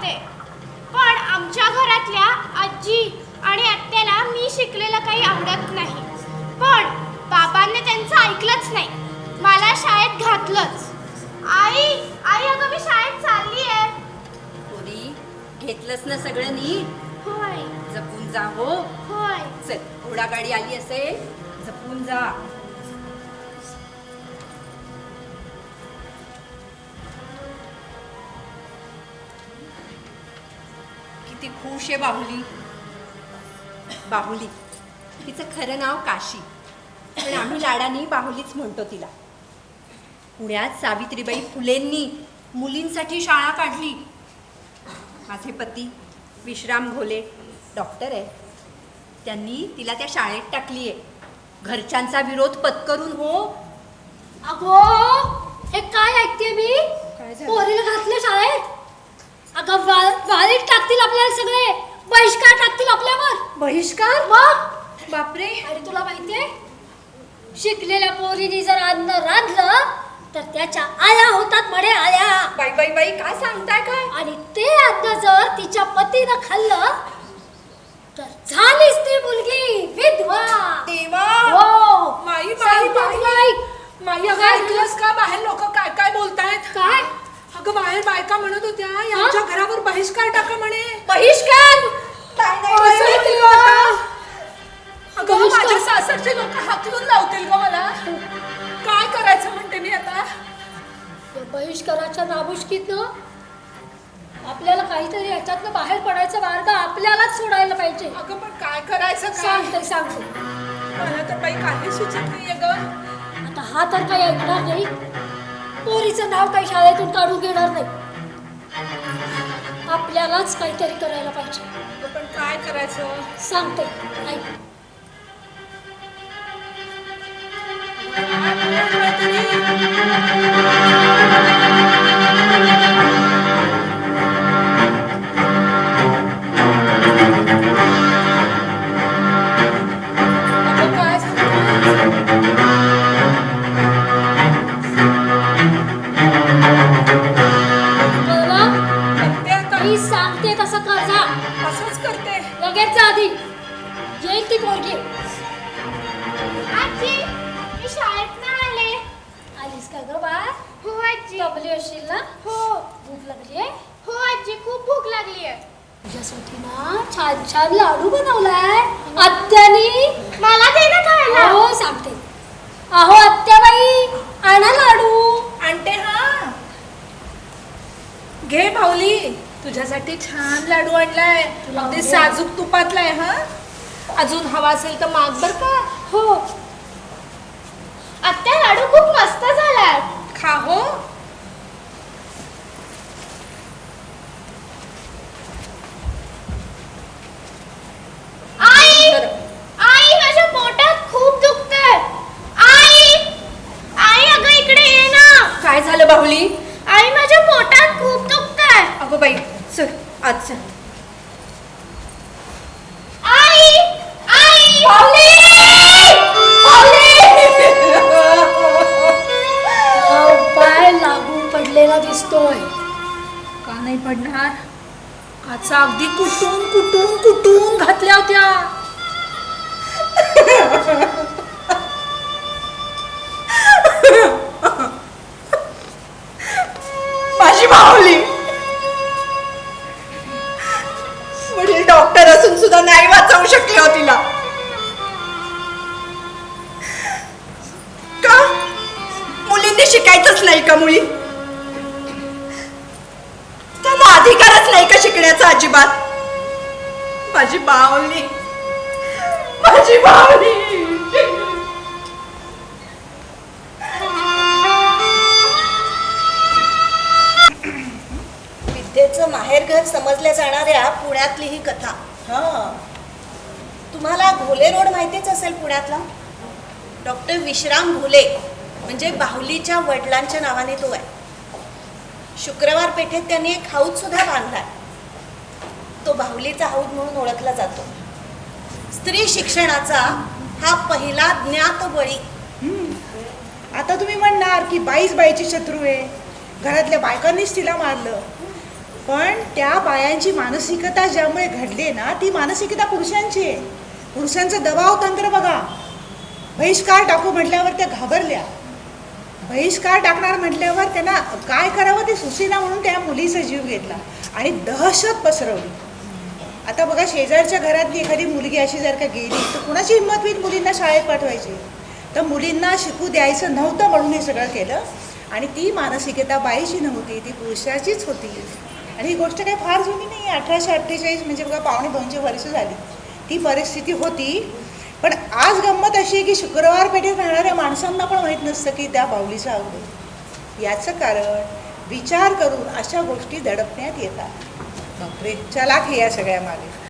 जाते पण आमच्या घरातल्या आजी आणि आत्याला मी शिकलेलं काही आवडत नाही. पण बाबांनी त्यांचं ऐकलंच नाही. मला शाळेत घातलंच. आई आई अगं मी शाळेत चालली आहे पुरी घेतलंच ना सगळं नीट? होय. जपून जा हो. होय. चल घोडागाडी आली असेल. जपून जा. ती खुश आहे बाहुली. बाहुली. तिचं खरं नाव काशी. पण आम्ही लाडानी बाहुलीच म्हणतो तिला. पुण्यात सावित्रीबाई फुलेंनी मुलींसाठी शाळा काढली. माझे पती विश्राम घोले डॉक्टर आहे. त्यांनी तिला त्या शाळेत टाकली आहे घरच्यांचा विरोध पत्करून हो. अगो हे काय ऐकते मी काय झालं? पोरीला घातलं शाळेत अगं वा- वाळीत सगळे? बहिष्कार टाकतील आपल्यावर. बहिष्कार? मग? बापरे. आणि तुला माहितीये शिकलेल्या पोरीने जर अन्न रांधलं तर त्याच्या आया होतात म्हणे आया. बाई बाई बाई काय सांगताय काय? आणि ते अन्न जर तिच्या पतीनं खाल्लं तर झालीच ती मुलगी विधवा. देवा. हो. माई, माई, सांगते माई. ऐक. माई अगं ऐकलंस का? बाहेर लोक काय काय बोलतायत? काय? अगं बाहेर बायका म्हणत होत्या यांच्या बहिष्कार टाका म्हणे. बहिष्कार. अगं? माझ्या सासरचे लोक हाकलून लावतील ग मला. काय करायचं म्हणते मी आता? या बहिष्काराच्या नामुष्कीतनं आपल्याला काहीतरी याच्यातनं बाहेर पडायचा मार्ग आपल्यालाच सोडायला पाहिजे. अगं पण काय करायचं काय? सांगते सांगते. मला तर बाई काही सुचत नाहीये ग. आता हा तर काही ऐकणार नाही. पोरीचं नाव काही शाळेतून काढून घेणार नाही. आपल्यालाच काहीतरी करायला पाहिजे. पण काय करायचं? सांगते. ऐक. जा आधी. येईल ती पोरगी. आजी मी शाळेत ना आले. आलीस का ग बा हो आजी. जमली असशील ना? हो. भूक लागली आहे? हो आजी खूप भूक लागली आहे. तुझ्यासाठी ना छान छान लाडू बनवलाय. आत्यानी. मला दे ना खायला. हो सांगते. अहो आत्याबाई आणा लाडू. आणते हा. घे भाऊली. तुझ्यासाठी छान लाडू आणलाय. अगदी. साजूक तुपातलाय हा? अजून हवा असेल तर माग बर का? हो. आत्या लाडू खूप मस्त झालाय. खा हो. आई बरं. आई माझ्या पोटात खूप दुखतंय आई आई अगं इकडे ये ना काय झालं बाहुली आई माझ्या पोटात खूप दुखतंय अगं बाई आई! आई! पाय लागून पडलेला दिसतोय. का नाही पडणार? काचा अगदी कुटून कुटून कुटून घातल्या होत्या. मुलींनी शिकायचंच नाही का मुली? त्यांना अधिकारच नाही का शिकण्याचा अजिबात? माझी बावली. माझी बावली. विद्येचं माहेरघर समजल्या जाणाऱ्या पुण्यातली ही कथा. तुम्हाला घोले रोड माहितीच असेल पुण्यातला? डॉक्टर विश्राम घोले. म्हणजे बाहुलीच्या वडिलांच्या नावाने तो आहे. शुक्रवार पेठेत त्यांनी एक हौद सुद्धा बांधलाय. तो बाहुलीचा हौद म्हणून ओळखला जातो. स्त्री शिक्षणाचा हा पहिला ज्ञात बळी आता तुम्ही म्हणणार की बाईच बाईची शत्रू आहे. घरातल्या बायकांनीच तिला मारलं. पण त्या बायांची मानसिकता ज्यामुळे घडली ना ती मानसिकता पुरुषांची आहे. पुरुषांचा दबाव तंत्र बघा. बहिष्कार टाकू म्हटल्यावर त्या घाबरल्या. बहिष्कार टाकणार म्हटल्यावर त्यांना काय करावं ते सुसीना म्हणून त्या मुलीचा जीव घेतला आणि दहशत पसरवली. आता बघा शेजारच्या घरातली एखादी मुलगी अशी जर का गेली तर कुणाची हिंमत होईल मुलींना शाळेत पाठवायची? तर मुलींना शिकू द्यायचं नव्हतं म्हणून हे सगळं केलं. आणि ती मानसिकता बाईची नव्हती ती पुरुषाचीच होती. आणि ही गोष्ट काही फार जुनी नाही अठराशे अठ्ठेचाळीस म्हणजे बघा पावणे दोनशे वर्ष झाली. ती परिस्थिती होती पण आज गंमत अशी आहे की शुक्रवार पेठेत राहणाऱ्या माणसांना पण माहीत नसतं की त्या बाहुलीचा अवघड याचं कारण विचार करून अशा गोष्टी दडपण्यात येतात. बापरे चलाक हे या सगळ्या मागे.